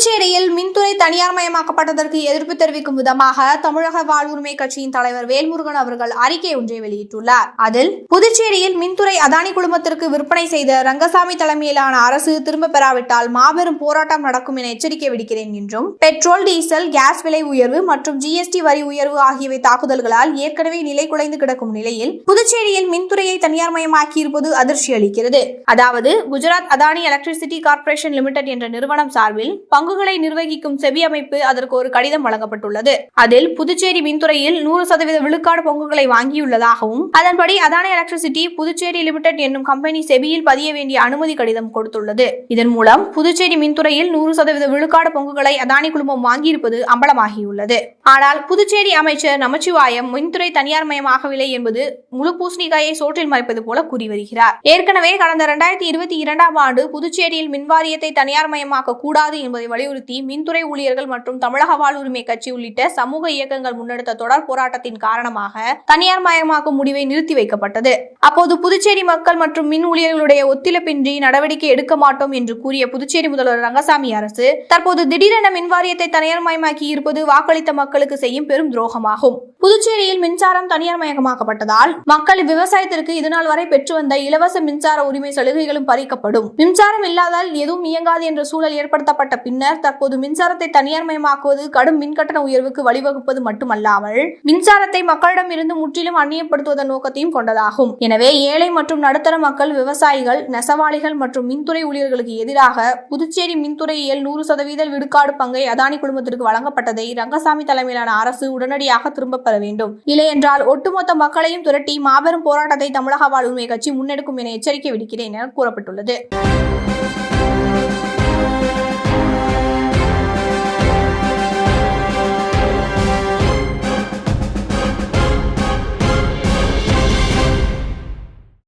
புதுச்சேரியில் மின்துறை தனியார்மயமாக்கப்பட்டதற்கு எதிர்ப்பு தெரிவிக்கும் விதமாக தமிழக வாழ்வுரிமை கட்சியின் தலைவர் வேல்முருகன் அவர்கள் அறிக்கை ஒன்றை வெளியிட்டுள்ளார். அதில் புதுச்சேரியில் மின்துறை அதானி குழுமத்திற்கு விற்பனை செய்த ரங்கசாமி தலைமையிலான அரசு திரும்ப பெறாவிட்டால் மாபெரும் போராட்டம் நடக்கும் என எச்சரிக்கை விடுக்கிறேன் என்றும் பெட்ரோல் டீசல் கேஸ் விலை உயர்வு மற்றும் ஜிஎஸ்டி வரி உயர்வு ஆகியவை தாக்குதல்களால் ஏற்கனவே நிலை குலைந்து கிடக்கும் நிலையில் புதுச்சேரியில் மின்துறையை தனியார் இருப்பது அதிர்ச்சி அளிக்கிறது அதாவது Gujarat Adani electricity corporation limited என்ற நிறுவனம் சார்பில் பங்குகளை நிர்வகிக்கும் செபி அமைப்பு அதற்கு ஒரு கடிதம் வழங்கப்பட்டுள்ளது. அதில் புதுச்சேரி மின்துறையில் நூறு சதவீத விழுக்காடு பங்குகளை வாங்கியுள்ளதாகவும் அதன்படி அதானி எலக்ட்ரிசிட்டி புதுச்சேரி லிமிடெட் என்னும் கம்பெனி செபியில் பதிய வேண்டிய அனுமதி கடிதம் கொடுத்துள்ளது. இதன் மூலம் புதுச்சேரி மின்துறையில் நூறு சதவீத விழுக்காடு பங்குகளை அதானி குழுமம் வாங்கியிருப்பது அம்பலமாகியுள்ளது. ஆனால் புதுச்சேரி அமைச்சர் நமச்சிவாயம் மின்துறை தனியார்மயமாகவில்லை என்பது முழு பூசணிக்காயை சோற்றில் மறைப்பது போல கூறி வருகிறார். ஏற்கனவே கடந்த இரண்டாயிரத்தி இருபத்தி இரண்டாம் ஆண்டு புதுச்சேரியில் மின்வாரியத்தை தனியார்மயமாக்க கூடாது என்பதை வலியுறுத்தி மின்துறை ஊழியர்கள் மற்றும் தமிழக வாழ்வுரிமை கட்சி உள்ளிட்ட சமூக இயக்கங்கள் முன்னெடுத்த தொடர் போராட்டத்தின் காரணமாக தனியார் மயமாக்கும் முடிவை நிறுத்தி வைக்கப்பட்டது. அப்போது புதுச்சேரி மக்கள் மற்றும் மின் ஊழியர்களுடைய ஒத்துழைப்பின்றி நடவடிக்கை எடுக்க மாட்டோம் என்று கூறிய புதுச்சேரி முதல்வர் ரங்கசாமி அரசு தற்போது திடீரென மின்வாரியத்தை தனியார்மயமாக்கி இருப்பது வாக்களித்த மக்களுக்கு செய்யும் பெரும் துரோகமாகும். புதுச்சேரியில் மின்சாரம் தனியார் மயமாக்கப்பட்டதால் மக்கள் விவசாயத்திற்கு இதுநாள் வரை பெற்று வந்த இலவச மின்சார உரிமை சலுகைகளும் பறிக்கப்படும். மின்சாரம் இல்லாதால் எதுவும் இயங்காது என்ற சூழல் ஏற்படுத்தப்பட்ட பின்னர் தற்போது மின்சாரத்தை தனியார்மயமாக்குவது கடும் மின்கட்டண உயர்வுக்கு வழிவகுப்பது மட்டுமல்லாமல் மின்சாரத்தை மக்களிடம் இருந்து முற்றிலும் அந்நியப்படுத்துவதன் நோக்கத்தையும் கொண்டதாகும். எனவே ஏழை மற்றும் நடுத்தர மக்கள் விவசாயிகள் நெசவாளிகள் மற்றும் மின்துறை ஊழியர்களுக்கு எதிராக புதுச்சேரி மின்துறையில் நூறு சதவீத விடுக்காடு பங்கை அதானி குழுமத்திற்கு வழங்கப்பட்டதை ரங்கசாமி தலைமையிலான அரசு உடனடியாக திரும்பப் பெற வேண்டும். இல்லையென்றால் ஒட்டுமொத்த மக்களையும் திரட்டி மாபெரும் போராட்டத்தை தமிழக வாழ்வுரிமை கட்சி முன்னெடுக்கும் என எச்சரிக்கை விடுக்கிறேன் என கூறப்பட்டுள்ளது.